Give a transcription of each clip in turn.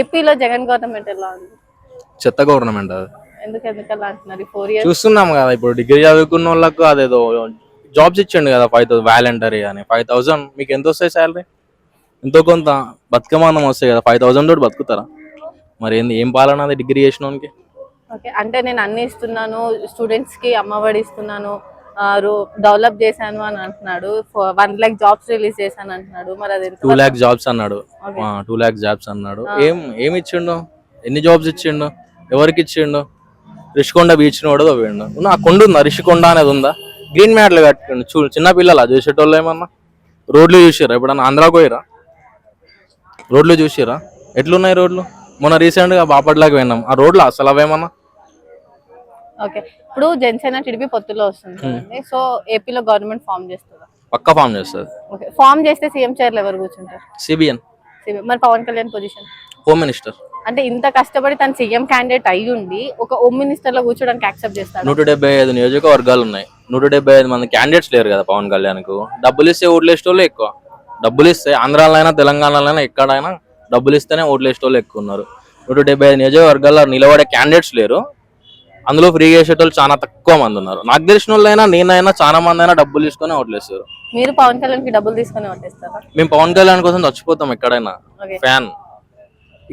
ఏపీలో జగన్ గవర్నమెంట్ ఎలా ఉంది? చెత్త గవర్నమెంట్ అది. ఎందుకు ఎందుకు అలా అంటున్నారు? ఈ ఫోర్ ఇయర్స్ చూస్తున్నాం కదా ఇప్పుడు డిగ్రీ చదువుకున్న వాళ్ళకు అదేదో జాబ్స్ ఇచ్చిండు కదా ఫైవ్ థౌసండ్ వాలంటరీ అని. ఫైవ్ థౌసండ్ మీకు ఎంత వస్తాయి శాలరీ ఎంతో కొంత. బతుకమానం వస్తాయి కదా ఫైవ్ థౌసండ్ తోటి బతుకుతారా? మరి ఏంది ఏం పాలన అది డిగ్రీ చేసినోనికి ఓకే అంటే నేను అన్ని ఇస్తున్నాను స్టూడెంట్స్కి అమ్మఒడి ఇస్తున్నాను డెవలప్ చేశాను అని అంటున్నాడు. వన్ లాక్ జాబ్స్ రిలీజ్ చేశాను అంటున్నాడు. మరి అది టూ ల్యాక్ జాబ్స్ అన్నాడు. టూ ల్యాక్ జాబ్స్ అన్నాడు. ఏం ఏమి ఇచ్చిండు? ఎన్ని జాబ్స్ ఇచ్చిండు? ఎవరికి ఇచ్చిండు? రిషికొండ బీచ్ కూడా ఉన్న ఆ కొండ ఉందా? రిషికొండ అనేది ఉందా? గ్రీన్ మ్యాట్లు కట్టుకోండి చూ చిన్న పిల్లలా? చూసేటోళ్ళు ఏమన్నా? రోడ్లు చూసిరా ఎప్పుడన్నా ఆంధ్రాకు పోయిరా రోడ్లు చూసిరా ఎట్లున్నాయి రోడ్లు? మొన్న రీసెంట్గా బాపట్లకి పోయినాం. ఆ రోడ్లు? అసలు అవేమన్నా? ఓకే. ఇప్పుడు జనసేన టీడీపీ పొత్తులో వస్తుంది కదండి. సో ఏపీలో గవర్నమెంట్ ఫామ్ చేస్తుందా? పక్కా ఫామ్ చేస్తుంది. ఓకే. ఫామ్ చేస్తే సీఎం చైర్లు ఎవరు కూర్చుంటారు? సిబిఎన్ మరి Pawan Kalyan position home minister. అంటే ఇంత కష్టపడి తను సీఎం క్యాండిడేట్ అయి ఉండి ఒక హోమ్ మినిస్టర్లో కూర్చోడానికి యాక్సెప్ట్ చేస్తాడు? నూట డెబ్బై ఐదు నియోజకవర్గాలు ఉన్నాయి. నూట డెబ్బై ఐదు మంది క్యాండిడేట్స్ లేరు కదా పవన్ కళ్యాణ్కు డబ్బులు ఇస్తే ఓట్లు వేసేటోళ్ళు ఎక్కువ. డబ్బులు ఇస్తే ఆంధ్రాలో అయినా తెలంగాణలో అయినా ఎక్కడైనా డబ్బులు ఇస్తేనే ఓట్లు వేసేటోళ్ళు ఎక్కువ ఉన్నారు. నూట డెబ్బై ఐదు నియోజకవర్గాల్లో నిలబడే క్యాండిడేట్స్ లేరు. అందులో ఫ్రీ చేసేటోళ్ళు చాలా తక్కువ మంది ఉన్నారు. నాకు తెలిసిన వాళ్ళైనా నేనైనా చాలా మంది అయినా డబ్బులు తీసుకొని ఓట్లు వేస్తారు. మీరు పవన్ కళ్యాణ్కి డబ్బులు తీసుకుని ఓటేస్తారా మేము పవన్ కళ్యాణ్ కోసం చచ్చిపోతాం ఎక్కడైనా. ఫ్యాన్.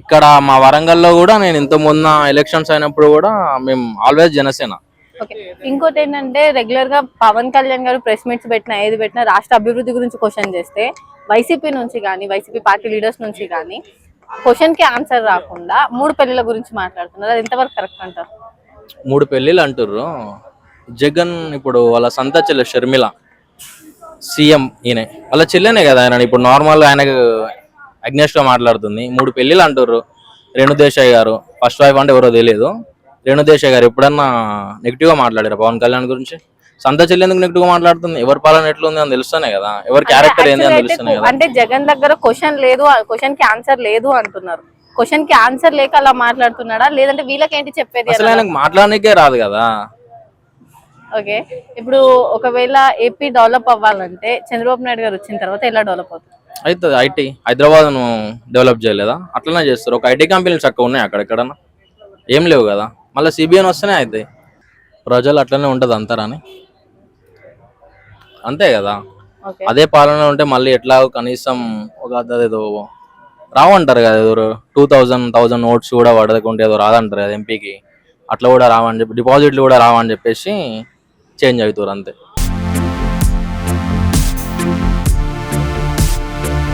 ఇక్కడ మా వరంగల్లో కూడా నేను ఇంత మొన్న ఎలక్షన్స్ అయినప్పుడు కూడా మేము ఆల్వేస్ జనసేన. ఇంకోటి ఏంటంటే రెగ్యులర్గా పవన్ కళ్యాణ్ గారు ప్రెస్ మీట్స్ పెట్టినా ఏది పెట్టినా రాష్ట్ర అభివృద్ధి గురించి క్వశ్చన్ చేస్తే వైసీపీ నుంచి కానీ వైసీపీ పార్టీ లీడర్స్ నుంచి కానీ క్వశ్చన్కి ఆన్సర్ రాకుండా మూడు పెళ్ళిల గురించి మాట్లాడుతున్నారు. అది ఎంతవరకు కరెక్ట్ అంటారు? మూడు పెళ్ళిళ్ళు అంటుర్రు. జగన్ ఇప్పుడు వాళ్ళ సంత చెల్లె షర్మిల సీఎం ఈయన. వాళ్ళ చెల్లెనే కదా ఆయన ఇప్పుడు నార్మల్ ఆయనకు అగ్నేష్గా మాట్లాడుతుంది. మూడు పెళ్ళిళ్ళు అంటుర్రు. రేణు దేశాయ్ గారు ఫస్ట్ వైఫ్ అంటే ఎవరో తెలియదు రేణు దేశాయ్ గారు ఎప్పుడన్నా నెగిటివ్గా మాట్లాడారు? పవన్ కళ్యాణ్ గురించి? సంత చెల్లి ఎందుకు నెగిటివ్గా మాట్లాడుతుంది? ఎవరి పాలన ఎట్లుంది అని తెలుస్తానే కదా. ఎవరి క్యారెక్టర్ ఏంది అని Actually అయితే తెలుస్తానే కదా. అంటే జగన్ దగ్గర క్వశ్చన్ లేదు క్వశ్చన్కి ఆన్సర్ లేదు అంటున్నారు. క్వశ్చన్కి ఆన్సర్ లేక అలా మాట్లాడుతున్నాడా? లేదంటే వీళ్ళకేంటి చెప్పేది అసలు ఆయనకు మాట్లాడనికే రాదు కదా. ఓకే. ఇప్పుడు ఒకవేళ ఏపీ డెవలప్ అవ్వాలంటే చంద్రబాబు నాయుడు గారు వచ్చిన తర్వాత ఎలా డెవలప్ అవుతుంది అవుతుంది ఐటీ హైదరాబాద్ డెవలప్ చేయలేదా? అట్లనే చేస్తారు. ఒక ఐటీ కంపెనీలు చక్కగా ఉన్నాయి అక్కడెక్కడన్నా. ఏం లేవు కదా. మళ్ళీ సిబిఎన్ వస్తేనే అవుతాయి ప్రజలు అట్లనే ఉంటుంది అంటారని అంతే కదా. అదే పాలన ఉంటే మళ్ళీ ఎట్లా కనీసం ఒక అదేదో రావంటారు కదా ఏదో టూ థౌజండ్ థౌజండ్ నోట్స్ కూడా పడకుంటే ఏదో రాదంటారు కదా ఎంపీకి అట్లా కూడా రావని చెప్పి డిపాజిట్లు కూడా రావని చెప్పేసి చేంజ్ అవుతారు అంతే.